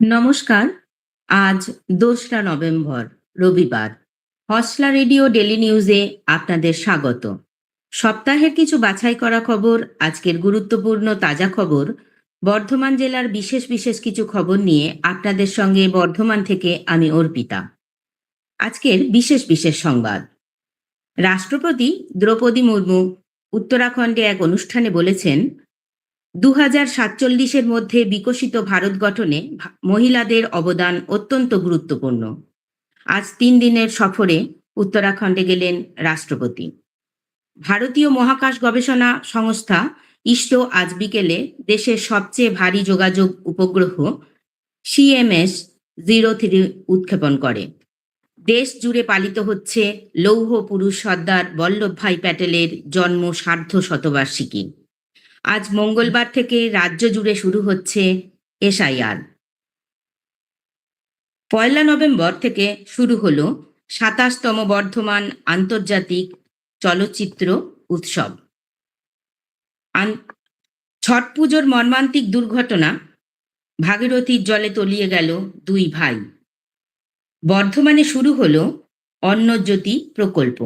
নমস্কার। আজ দোসরা নভেম্বর, রবিবার। হসলা রেডিও ডেলি নিউজে আপনাদের স্বাগত। সপ্তাহের কিছু বাছাই করা খবর, আজকের গুরুত্বপূর্ণ তাজা খবর, বর্ধমান জেলার বিশেষ বিশেষ কিছু খবর নিয়ে আপনাদের সঙ্গে বর্ধমান থেকে আমি অর্পিতা। আজকের বিশেষ বিশেষ সংবাদ। রাষ্ট্রপতি দ্রৌপদী মুর্মু উত্তরাখণ্ডে এক অনুষ্ঠানে বলেছেন দু হাজার সাতচল্লিশের মধ্যে বিকশিত ভারত গঠনে মহিলাদের অবদান অত্যন্ত গুরুত্বপূর্ণ। আজ তিন দিনের সফরে উত্তরাখণ্ডে গেলেন রাষ্ট্রপতি। ভারতীয় মহাকাশ গবেষণা সংস্থা ইসরো আজ বিকেলে দেশের সবচেয়ে ভারী যোগাযোগ উপগ্রহ সিএমএস জিরো থ্রি উৎক্ষেপণ করে। দেশ জুড়ে পালিত হচ্ছে লৌহ পুরুষ সর্দার বল্লভভাই প্যাটেলের জন্ম সার্ধ শতবার্ষিকী। আজ মঙ্গলবার থেকে রাজ্য জুড়ে শুরু হচ্ছে এসআইআর। পয়লা নভেম্বর থেকে শুরু হলো সাতাশতম বর্ধমান আন্তর্জাতিক চলচ্চিত্র উৎসব। ছট পুজোর মর্মান্তিক দুর্ঘটনা ভাগীরথীর জলে তলিয়ে গেল দুই ভাই। বর্ধমানে শুরু হলো অন্নজ্যোতি প্রকল্প।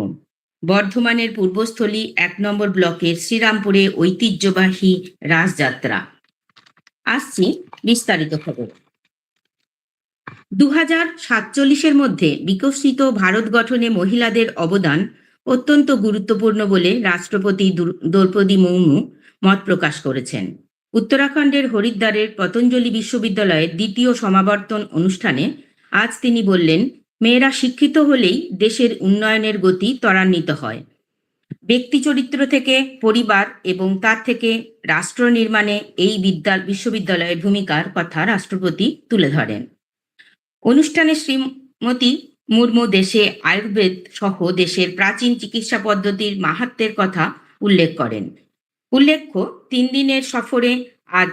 বর্ধমানের পূর্বস্থলী এক নম্বর ব্লকের শ্রীরামপুরে ঐতিহ্যবাহী রাসযাত্রা আসছি বিস্তারিত খবর। দু হাজার সাতচল্লিশের মধ্যে বিকশিত ভারত গঠনে মহিলাদের অবদান অত্যন্ত গুরুত্বপূর্ণ বলে রাষ্ট্রপতি দুর- দ্রৌপদী মুর্মু মত প্রকাশ করেছেন। উত্তরাখণ্ডের হরিদ্বারের পতঞ্জলি বিশ্ববিদ্যালয়ের দ্বিতীয় সমাবর্তন অনুষ্ঠানে আজ তিনি বললেন মেয়েরা শিক্ষিত হলেই দেশের উন্নয়নের গতি ত্বরান্বিত হয়। ব্যক্তি চরিত্র থেকে পরিবার এবং তার থেকে রাষ্ট্র নির্মাণে এই বিদ্যা, বিশ্ববিদ্যালয়ের ভূমিকার কথা রাষ্ট্রপতি তুলে ধরেন। অনুষ্ঠানে শ্রীমতী মুর্মু দেশে আয়ুর্বেদ সহ দেশের প্রাচীন চিকিৎসা পদ্ধতির মাহাত্মের কথা উল্লেখ করেন। উল্লেখ্য, তিন দিনের সফরে আজ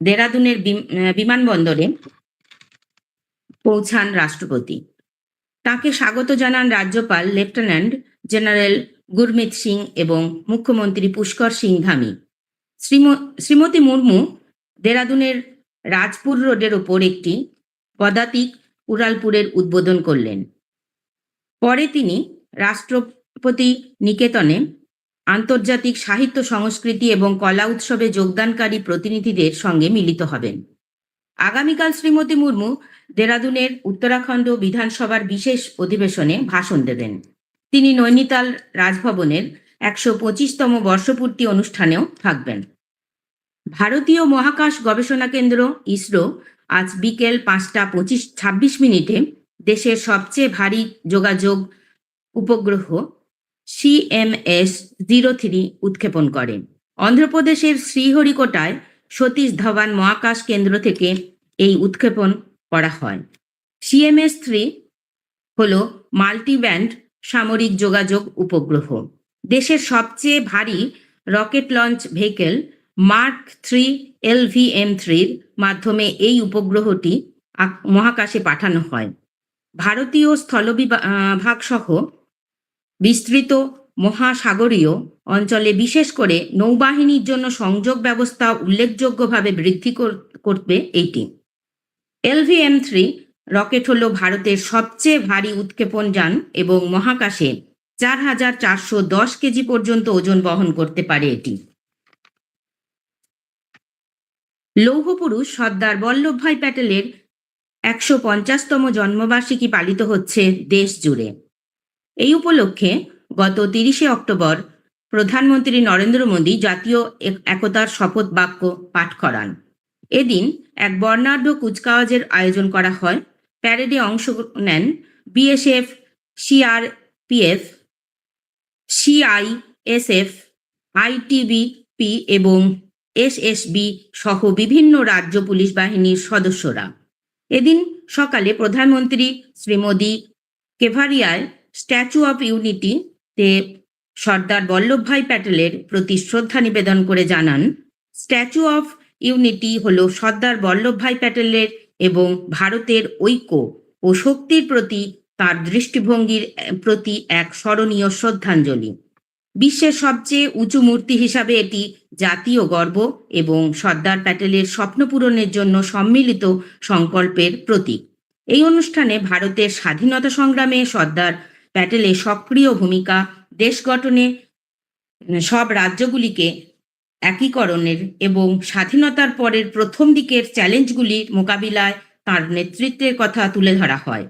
দেরাদুনের বিমানবন্দরে পৌঁছান রাষ্ট্রপতি। তাকে স্বাগত জানান রাজ্যপাল, লেফটেন্যান্ট জেনারেল গুরমিত সিং এবং মুখ্যমন্ত্রী পুষ্কর সিং ধামি। শ্রীম- শ্রীমতী মুর্মু দেরাদুনের রাজপুর রোডের ওপর একটি পদাতিক উড়ালপুরের উদ্বোধন করলেন। পরে তিনি রাষ্ট্রপতি নিকেতনে আন্তর্জাতিক সাহিত্য সংস্কৃতি এবং কলা উৎসবে যোগদানকারী প্রতিনিধিদের সঙ্গে মিলিত হবেন। আগামীকাল শ্রীমতী মুর্মু দেরাদুনের উত্তরাখণ্ড বিধানসভার বিশেষ অধিবেশনে ভাষণ দেবেন। তিনি নৈনিতাল রাজভবনের একশো পঁচিশতম বর্ষপূর্তি অনুষ্ঠানেও থাকবেন। ভারতীয় মহাকাশ গবেষণা কেন্দ্র ইসরো আজ বিকেল পাঁচটা পঁচিশ ছাব্বিশ মিনিটে দেশের সবচেয়ে ভারী যোগাযোগ উপগ্রহ সিএমএস জিরো থ্রি উৎক্ষেপণ করে। অন্ধ্রপ্রদেশের শ্রীহরিকোটায় সতীশ ধাওয়ান মহাকাশ কেন্দ্র থেকে এই উৎক্ষেপণ করা হয়। সিএমএস থ্রি হল মাল্টিব্যান্ড সামরিক যোগাযোগ উপগ্রহ। দেশের সবচেয়ে ভারী rocket launch vehicle mark three LVM থ্রির মাধ্যমে এই উপগ্রহটি মহাকাশে পাঠানো হয়। ভারতীয় স্থলবিভাগ সহ বিস্তৃত মহাসাগরীয় অঞ্চলে বিশেষ করে নৌবাহিনীর জন্য সংযোগ ব্যবস্থা উল্লেখযোগ্যভাবে বৃদ্ধি কর- করবে এইটি। এলভিএম থ্রি রকেট হল ভারতের সবচেয়ে ভারী উৎক্ষেপণ যান এবং মহাকাশে চার হাজার চারশো দশ কেজি পর্যন্ত ওজন বহন করতে পারে এটি। লৌহ পুরুষ সর্দার বল্লভভাই প্যাটেলের একশো পঞ্চাশতম জন্মবার্ষিকী পালিত হচ্ছে দেশ জুড়ে। এই উপলক্ষে গত তিরিশে অক্টোবর প্রধানমন্ত্রী নরেন্দ্র মোদী জাতীয় এক- একতার শপথ বাক্য পাঠ করান। এদিন এক বর্ণাঢ্য কুচকাওয়াজের আয়োজন করা হয়। প্যারেডে অংশ নেন বিএসএফ, সিআরপিএফ, সিআইএসএফ, আইটিবিপি এবং এসএসবি সহ বিভিন্ন রাজ্য পুলিশ বাহিনীর সদস্যরা। এদিন সকালে প্রধানমন্ত্রী শ্রী মোদী কেভারিয়ায় স্ট্যাচু অফ ইউনিটিতে সর্দার বল্লভভাই প্যাটেলের প্রতি শ্রদ্ধা নিবেদন করে জানান, স্ট্যাচু অফ ইউনিটি হল সর্দার বল্লভভাই প্যাটেলের এবং ভারতের ঐক্য ও শক্তির প্রতি তার দৃষ্টিভঙ্গির প্রতি এক স্মরণীয় শ্রদ্ধাঞ্জলি। বিশ্বের সবচেয়ে উঁচু মূর্তি হিসাবে এটি জাতীয় গর্ব এবং সর্দার প্যাটেলের স্বপ্ন পূরণের জন্য সম্মিলিত সংকল্পের প্রতীক। এই অনুষ্ঠানে ভারতের স্বাধীনতা সংগ্রামে সর্দার প্যাটেলের সক্রিয় ভূমিকা দেশ গঠনে সব রাজ্যগুলিকে একীকরণের এবং স্বাধীনতার পরের প্রথম দিকের চ্যালেঞ্জগুলির মোকাবিলায় তার নেতৃত্বের কথা তুলে ধরা হয়।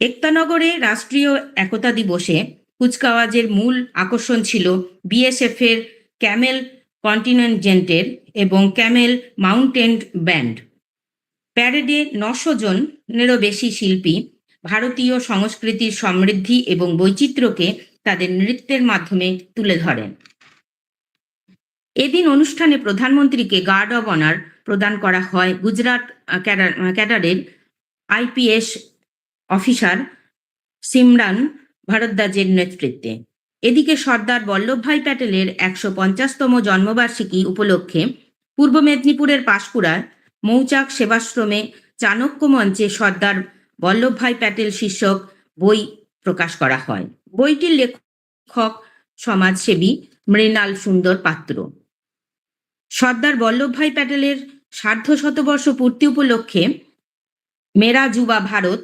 একতানগরে রাষ্ট্রীয় একতা দিবসে কুচকাওয়াজের মূল আকর্ষণ ছিল বিএসএফ এর ক্যামেল কন্টিনেন্টের এবং ক্যামেল মাউন্টেন ব্যান্ড। প্যারেডে নশো জনেরও বেশি শিল্পী ভারতীয় সংস্কৃতির সমৃদ্ধি এবং বৈচিত্র্যকে তাদের নৃত্যের মাধ্যমে তুলে ধরেন। এদিন অনুষ্ঠানে প্রধানমন্ত্রীকে গার্ড অব অনার প্রদান করা হয় গুজরাট ক্যাডার- ক্যাডারের আইপিএস অফিসার সিমরান ভারদ্বাজের নেতৃত্বে। এদিকে সর্দার বল্লভভাই প্যাটেলের একশো পঞ্চাশতম জন্মবার্ষিকী উপলক্ষে পূর্ব মেদিনীপুরের পাঁশকুড়ার মৌচাক সেবাশ্রমে চাণক্য মঞ্চে সর্দার বল্লভভাই প্যাটেল শীর্ষক বই প্রকাশ করা হয়। বইটির লেখক সমাজসেবী মৃণাল সুন্দর পাত্র। সর্দার বল্লভভাই প্যাটেলের সার্ধ শতবর্ষ পূর্তি উপলক্ষে মেরা যুবা ভারত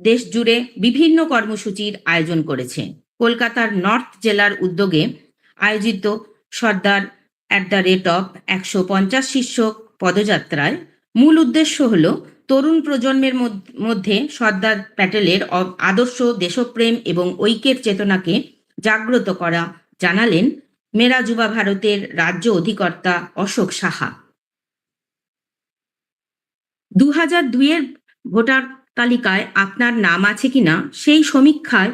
দেশ জুড়ে বিভিন্ন কর্মসূচির আয়োজন করেছে। কলকাতার নর্থ জেলার উদ্যোগে আয়োজিত Sardar at the rate of একশো পঞ্চাশ শীর্ষক পদযাত্রায় মূল উদ্দেশ্য হল তরুণ প্রজন্মের মধ্যে সর্দার প্যাটেলের আদর্শ, দেশপ্রেম এবং ঐক্যের চেতনাকে জাগ্রত করা জানালেন মেরা যুবা ভারতের রাজ্য অধিকর্তা অশোক সাহা। দু হাজার দুইয়ের ভোটার তালিকায় আপনার নাম আছে কিনা সেই সমীক্ষায়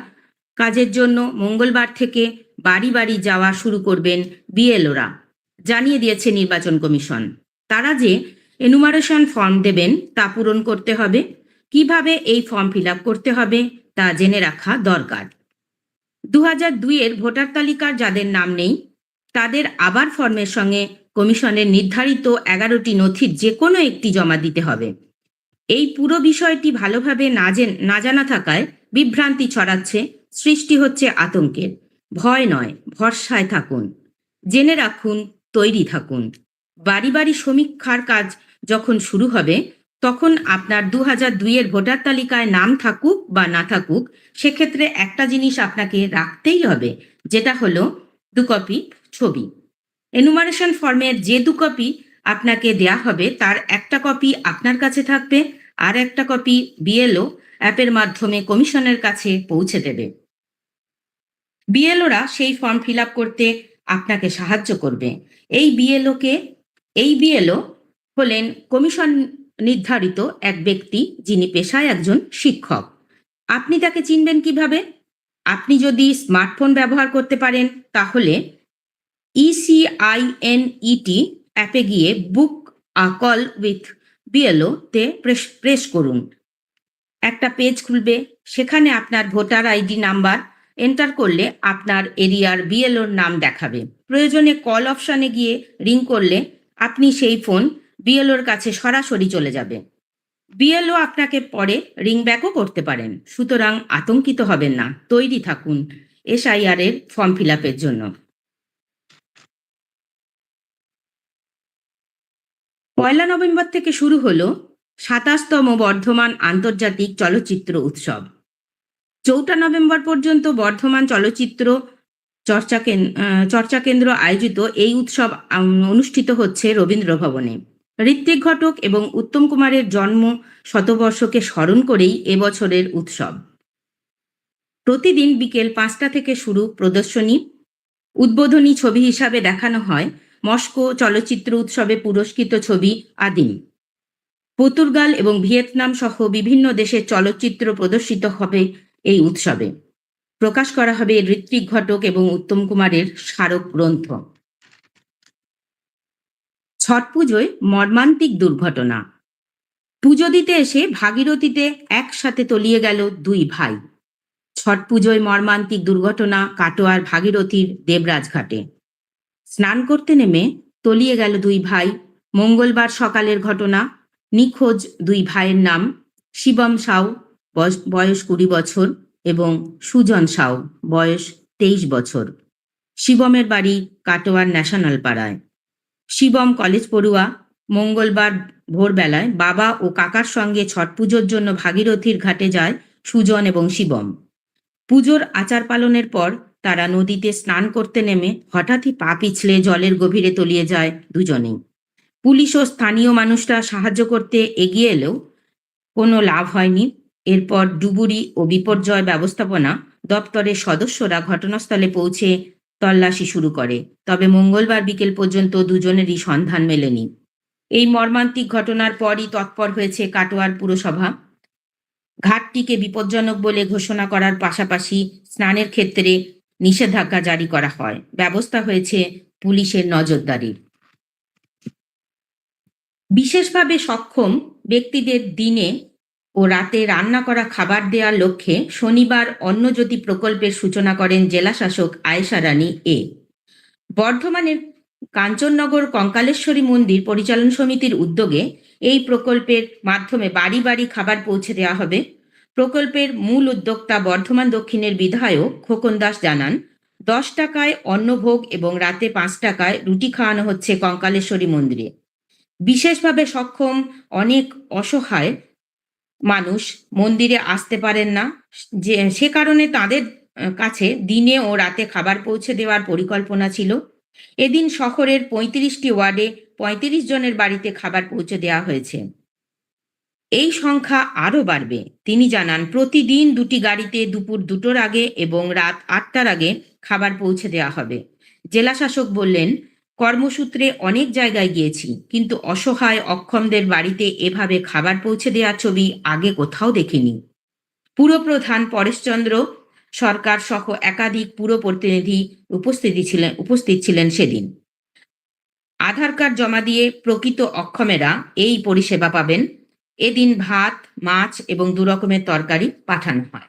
কাজের জন্য মঙ্গলবার থেকে বাড়ি বাড়ি যাওয়া শুরু করবেন বিএলওরা, জানিয়ে দিয়েছে নির্বাচন কমিশন। তারা যে এনুমারেশন ফর্ম দেবেন, তা পূরণ করতে হবে। কীভাবে এই ফর্ম ফিল করতে হবে, তা জেনে রাখা দরকার। দু হাজার দুইয়ের ভোটার তালিকার যাদের নাম নেই, তাদের আবার ফর্মের সঙ্গে কমিশনের নির্ধারিত এগারোটি নথির যে কোনো একটি জমা দিতে হবে। এই পুরো বিষয়টি ভালোভাবে না না জানা থাকায় বিভ্রান্তি ছড়াচ্ছে, সৃষ্টি হচ্ছে আতঙ্কের। ভয় নয়, ভরসায় থাকুন। জেনে রাখুন, তৈরি থাকুন। বাড়ি বাড়ি সমীক্ষার কাজ যখন শুরু হবে, তখন আপনার দু হাজার দুইয়ের ভোটার তালিকায় নাম থাকুক বা না থাকুক, সেক্ষেত্রে একটা জিনিস আপনাকে রাখতেই হবে, যেটা হলো দু কপি ছবি। এনুমারেশন ফর্মের যে দু কপি আপনাকে দেয়া হবে, তার একটা কপি আপনার কাছে থাকবে, আর একটা কপি বিএলও অ্যাপের মাধ্যমে কমিশনের কাছে পৌঁছে দেবে। বিএলওরা সেই ফর্ম ফিল করতে আপনাকে সাহায্য করবে। এই বিএলওকে এই বিএলও হলেন কমিশন নির্ধারিত এক ব্যক্তি যিনি পেশায় একজন শিক্ষক। আপনি তাকে চিনবেন কীভাবে? আপনি যদি স্মার্টফোন ব্যবহার করতে পারেন, তাহলে E ইসিআইএনইটি অ্যাপে গিয়ে book a call with BLO তে প্রেস প্রেস করুন। একটা পেজ খুলবে, সেখানে আপনার ভোটার আইডি নাম্বার এন্টার করলে আপনার এরিয়ার বিএলওর নাম দেখাবে। প্রয়োজনে কল অপশানে গিয়ে রিং করলে আপনি সেই ফোন বিএলওর কাছে সরাসরি চলে যাবে। বিএলও আপনাকে পরে রিং ব্যাকও করতে পারেন। সুতরাং আতঙ্কিত হবেন না। তৈরি থাকুন এসআইআর এর ফর্ম ফিল আপের জন্য। পয়লা নভেম্বর থেকে শুরু হলো সাতাশতম বর্ধমান আন্তর্জাতিক চলচ্চিত্র উৎসব। চৌঠা নভেম্বর পর্যন্ত বর্ধমান চলচ্চিত্র চর্চা চর্চা কেন্দ্র আয়োজিত এই উৎসব অনুষ্ঠিত হচ্ছে রবীন্দ্র ভবনে ঋত্বিক ঘটক এবং উত্তম কুমারের জন্ম শতবর্ষকে স্মরণ করেই এবছরের উৎসব। প্রতিদিন বিকেল পাঁচটা থেকে শুরু প্রদর্শনী, উদ্বোধনী ছবি হিসাবে দেখানো হয়, মস্কো চলচ্চিত্র উৎসবে পুরস্কৃত ছবি আদিম। পর্তুগাল এবং ভিয়েতনাম সহ বিভিন্ন দেশের চলচ্চিত্র প্রদর্শিত হবে এই উৎসবে। প্রকাশ করা হবে ঋত্বিক ঘটক এবং উত্তম কুমারের স্মারক গ্রন্থ। ছট পুজোয় মর্মান্তিক দুর্ঘটনা। পুজো দিতে এসে ভাগীরথীতে একসাথে তলিয়ে গেল দুই ভাই। ছট পুজোয় মর্মান্তিক দুর্ঘটনা কাটোয়ার ভাগীরথীর দেবরাজ ঘাটে স্নান করতে নেমে তলিয়ে গেল দুই ভাই। মঙ্গলবার সকালের ঘটনা। নিখোঁজ দুই ভাইয়ের নাম শিবম সাউ বয়স- কুড়ি বছর এবং সুজন সাউ, বয়স তেইশ বছর। শিবমের বাড়ি কাটোয়ার ন্যাশনাল পাড়ায়। শিবম কলেজ পড়ুয়া, মঙ্গলবার ভোরবেলায় বাবা ও কাকার সঙ্গে ছট পুজোর জন্য ভাগীরথীর ঘাটে যায় সুজন এবং শিবম। পুজোর আচার পালনের পর তারা নদীতে স্নান করতে নেমে হঠাৎই পা পিছলে জলের গভীরে তলিয়ে যায় দুজনেই। পুলিশ ও স্থানীয় মানুষরা সাহায্য করতে এগিয়ে এলেও কোনো লাভ হয়নি। এরপর ডুবুরি ও বিপর্যয় ব্যবস্থাপনা দপ্তরের সদস্যরা ঘটনাস্থলে পৌঁছে তল্লাশি শুরু করে। তবে মঙ্গলবার বিকেল পর্যন্ত দুজনেরই সন্ধান মেলেনি। এই মর্মান্তিক ঘটনার পরই তৎপর হয়েছে কাটোয়ার পুরসভা। ঘাটটিকে বিপজ্জনক বলে ঘোষণা করার পাশাপাশি স্নানের ক্ষেত্রে নিষেধাজ্ঞা জারি করা হয়। ব্যবস্থা হয়েছে পুলিশের নজরদারির। বিশেষভাবে সক্ষম ব্যক্তিদের দিনে ও রাতে রান্না করা খাবার দেওয়ার লক্ষ্যে শনিবার অন্নজ্যোতি প্রকল্পের সূচনা করেন জেলাশাসক আয়েশা রানী এ। বর্ধমানের কাঞ্চননগর কঙ্কালেশ্বরী মন্দির পরিচালন সমিতির উদ্যোগে এই প্রকল্পের মাধ্যমে বাড়ি বাড়ি খাবার পৌঁছে দেওয়া হবে। প্রকল্পের মূল উদ্যোক্তা বর্ধমান দক্ষিণের বিধায়ক খোকন দাস জানান, দশ টাকায় অন্নভোগ এবং রাতে পাঁচ টাকায় রুটি খাওয়ানো হচ্ছে কঙ্কালেশ্বরী মন্দিরে। বিশেষভাবে সক্ষম, অনেক অসহায় মানুষ মন্দিরে আসতে পারেন না। যে, সে কারণে তাদের কাছে দিনে ও রাতে খাবার পৌঁছে দেওয়ার পরিকল্পনা ছিল। এদিন শহরের পঁয়ত্রিশটি ওয়ার্ডে পঁয়ত্রিশ জনের বাড়িতে খাবার পৌঁছে দেওয়া হয়েছে। এই সংখ্যা আরও বাড়বে। তিনি জানান, প্রতিদিন দুটি গাড়িতে দুপুর দুটোর আগে এবং রাত আটটার আগে খাবার পৌঁছে দেওয়া হবে। জেলাশাসক বললেন কর্মসূত্রে অনেক জায়গায় গিয়েছি, কিন্তু অসহায় অক্ষমদের বাড়িতে এভাবে খাবার পৌঁছে দেওয়ার ছবি আগে কোথাও দেখিনি। পুরপ্রধান পরেশচন্দ্র সরকার সহ একাধিক পুর প্রতিনিধি উপস্থিতি ছিলেন, উপস্থিত ছিলেন সেদিন। আধার কার্ড জমা দিয়ে প্রকৃত অক্ষমেরা এই পরিষেবা পাবেন। এদিন ভাত, মাছ এবং দু রকমের তরকারি পাঠানো হয়।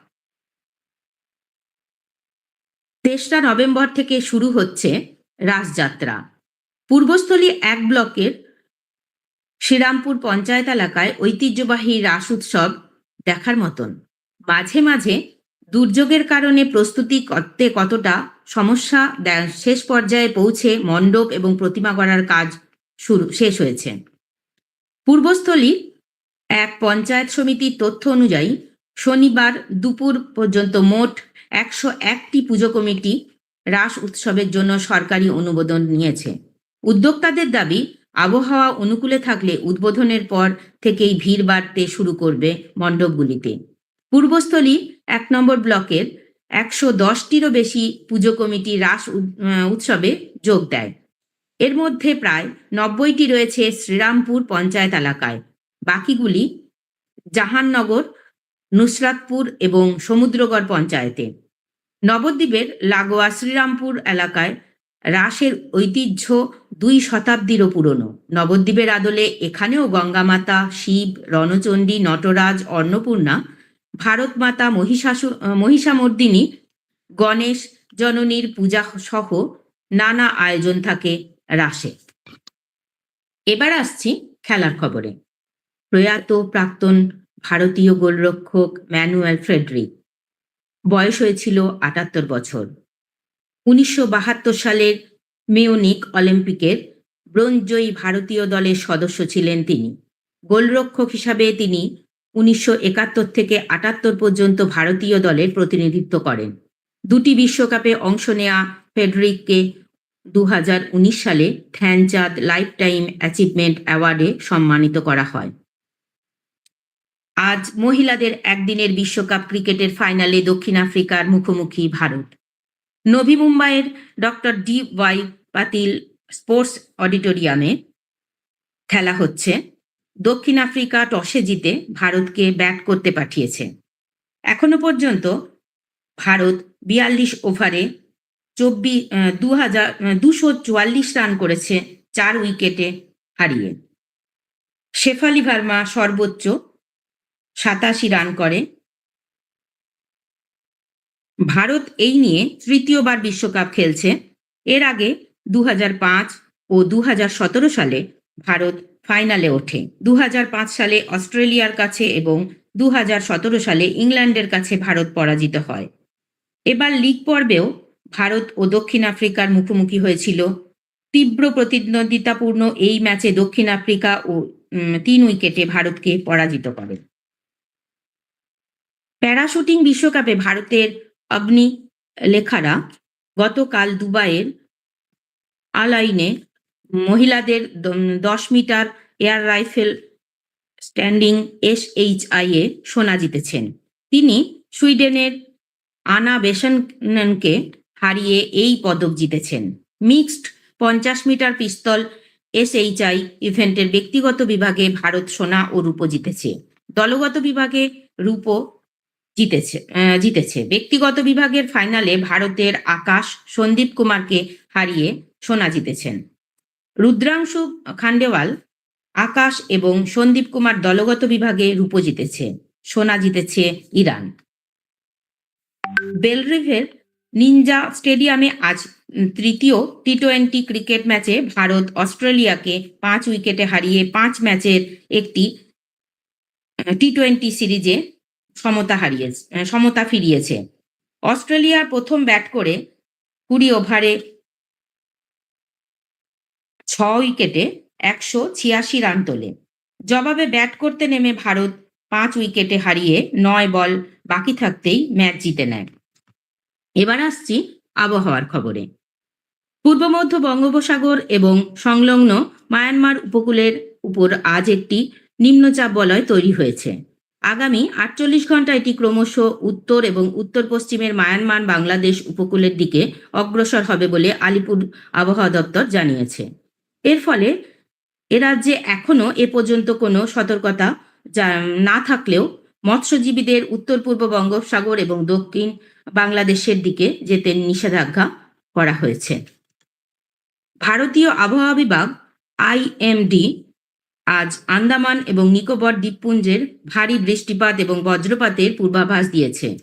তেসরা নভেম্বর থেকে শুরু হচ্ছে রাসযাত্রা। পূর্বস্থলী এক ব্লকের শ্রীরামপুর পঞ্চায়েত এলাকায় ঐতিহ্যবাহী রাস উৎসব দেখার মতন। মাঝে মাঝে দুর্যোগের কারণে প্রস্তুতি করতে কতটা সমস্যা শেষ পর্যায়ে পৌঁছে মণ্ডপ এবং প্রতিমা গড়ার কাজ শুরু, শেষ হয়েছে। পূর্বস্থলী এক পঞ্চায়েত সমিতির তথ্য অনুযায়ী শনিবার দুপুর পর্যন্ত মোট একশো একটি পুজো কমিটি রাস উৎসবের জন্য সরকারি অনুমোদন নিয়েছে। উদ্যোক্তাদের দাবি, আবহাওয়া অনুকূলে থাকলে উদ্বোধনের পর থেকেই ভিড় বাড়তে শুরু করবে মণ্ডপগুলিতে। পূর্বস্থলী এক নম্বর ব্লকের একশো দশটিরও বেশি পুজো কমিটি রাস উৎসবে যোগ দেয়। এর মধ্যে প্রায় নব্বইটি রয়েছে শ্রীরামপুর পঞ্চায়েত এলাকায়। বাকিগুলি জাহাননগর, নুসরাতপুর এবং সমুদ্রগড় পঞ্চায়েতে। নবদ্বীপের লাগোয়া শ্রীরামপুর এলাকায় রাসের ঐতিহ্য দুই শতাব্দীরও পুরনো। নবদ্বীপের আদলে এখানেও গঙ্গামাতা, শিব, রণচণ্ডী, নটরাজ, অন্নপূর্ণা ভারত মাতা মহিষাসু, মহিষামর্দিনী, গণেশ, জননীর পূজা সহ নানা আয়োজন থাকে রাসে। এবার আসছি খেলার খবরে। প্রয়াত প্রাক্তন ভারতীয় গোলরক্ষক ম্যানুয়েল ফ্রেডরিক। বয়স হয়েছিল আটাত্তর বছর। উনিশশো বাহাত্তর সালের মিউনিক অলিম্পিকের ব্রোঞ্জয়ী ভারতীয় দলের সদস্য ছিলেন তিনি। গোলরক্ষক হিসাবে তিনি উনিশশো একাত্তর থেকে আটাত্তর পর্যন্ত ভারতীয় দলের প্রতিনিধিত্ব করেন। দুটি বিশ্বকাপে অংশ নেয়া ফেডরিককে দু হাজার উনিশ সালে ধ্যানচাঁদ লাইফ টাইম অ্যাচিভমেন্ট অ্যাওয়ার্ডে সম্মানিত করা হয়। আজ মহিলাদের একদিনের বিশ্বকাপ ক্রিকেটের ফাইনালে দক্ষিণ আফ্রিকার মুখোমুখি ভারত। নভি মুম্বাইয়ের doctor D Y Patil sports অডিটোরিয়ামে খেলা হচ্ছে। দক্ষিণ আফ্রিকা টসে জিতে ভারতকে ব্যাট করতে পাঠিয়েছে। এখনও পর্যন্ত ভারত বিয়াল্লিশ ওভারে চব্বিশ দু হাজার দুশো চুয়াল্লিশ রান করেছে, চার উইকেটে হারিয়ে। শেফালি ভার্মা সর্বোচ্চ সাতাশি রান করে। ভারত এই নিয়ে তৃতীয়বার বিশ্বকাপ খেলছে। এর আগে দু হাজার পাঁচ ও দু হাজার সতেরো সালে ভারত ফাইনালে ওঠে। দু হাজার পাঁচ সালে অস্ট্রেলিয়ার কাছে এবং দু হাজার সতেরো সালে ইংল্যান্ডের কাছে ভারত পরাজিত হয়। এবার লিগ পর্বেও ভারত ও দক্ষিণ আফ্রিকার মুখোমুখি হয়েছিল। তীব্র প্রতিদ্বন্দ্বিতাপূর্ণ এই ম্যাচে দক্ষিণ আফ্রিকা ও তিন উইকেটে ভারতকে পরাজিত করে। প্যারাশুটিং বিশ্বকাপে ভারতের অগ্নি লেখারা গতকাল দুবাইয়ের আলাইনে মহিলাদের দশ metre air rifle standing S H I A সোনা জিতেছেন। তিনি সুইডেনের আনা বেসনকে হারিয়ে এই পদক জিতেছেন। মিক্সড পঞ্চাশ metre pistol S H I ইভেন্টের ব্যক্তিগত বিভাগে ভারত সোনা ও রূপো জিতেছে। দলগত বিভাগে রূপো জিতেছে জিতেছে। ব্যক্তিগত বিভাগের ফাইনালে ভারতের আকাশ সন্দীপ কুমারকে হারিয়ে সোনা জিতেছেন। রুদ্রাংশু খান্ডেওয়াল আকাশ এবং সন্দীপ কুমার দলগত বিভাগে রূপো জিতেছে, সোনা জিতেছে ইরান। বেলরিভের নিনজা স্টেডিয়ামে আজ তৃতীয় টি টোয়েন্টি ক্রিকেট ম্যাচে ভারত অস্ট্রেলিয়াকে পাঁচ উইকেটে হারিয়ে পাঁচ ম্যাচের একটি টি টোয়েন্টি সিরিজে সমতা হারিয়ে সমতা ফিরিয়েছে। অস্ট্রেলিয়ার প্রথম ব্যাট করে কুড়ি ওভারে ছ উইকেটে একশো ছিয়াশি রান তোলে। জবাবে ব্যাট করতে নেমে ভারত পাঁচ উইকেটে হারিয়ে নয় বল বাকি থাকতেই ম্যাচ জিতে নেয়। এবার আসছি আবহাওয়ার খবরে। পূর্ব মধ্য বঙ্গোপসাগর এবং সংলগ্ন মায়ানমার উপকূলের উপর আজ একটি নিম্নচাপ বলয় তৈরি হয়েছে। আগামী আটচল্লিশ ঘণ্টা এটি ক্রমশ উত্তর এবং উত্তর পশ্চিমের মায়ানমার বাংলাদেশ উপকূলের দিকে অগ্রসর হবে বলে আলিপুর আবহাওয়া দপ্তর জানিয়েছে। এর ফলে এ রাজ্যে এখনও এ পর্যন্ত কোনো সতর্কতা না থাকলেও মৎস্যজীবীদের উত্তর পূর্ব বঙ্গোপসাগর এবং দক্ষিণ বাংলাদেশের দিকে যেতে নিষেধাজ্ঞা করা হয়েছে। ভারতীয় আবহাওয়া বিভাগ আইএমডি আজ আন্দামান এবং নিকোবর দ্বীপপুঞ্জের ভারী বৃষ্টিপাত এবং বজ্রপাতের পূর্বাভাস দিয়েছে।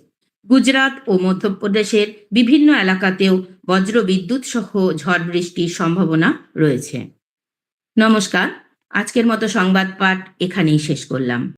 গুজরাট ও মধ্যপ্রদেশের বিভিন্ন এলাকাতেও বজ্র বিদ্যুৎ সহ ঝড় বৃষ্টির সম্ভাবনা রয়েছে। নমস্কার, আজকের মতো সংবাদ পাঠ এখানেই শেষ করলাম।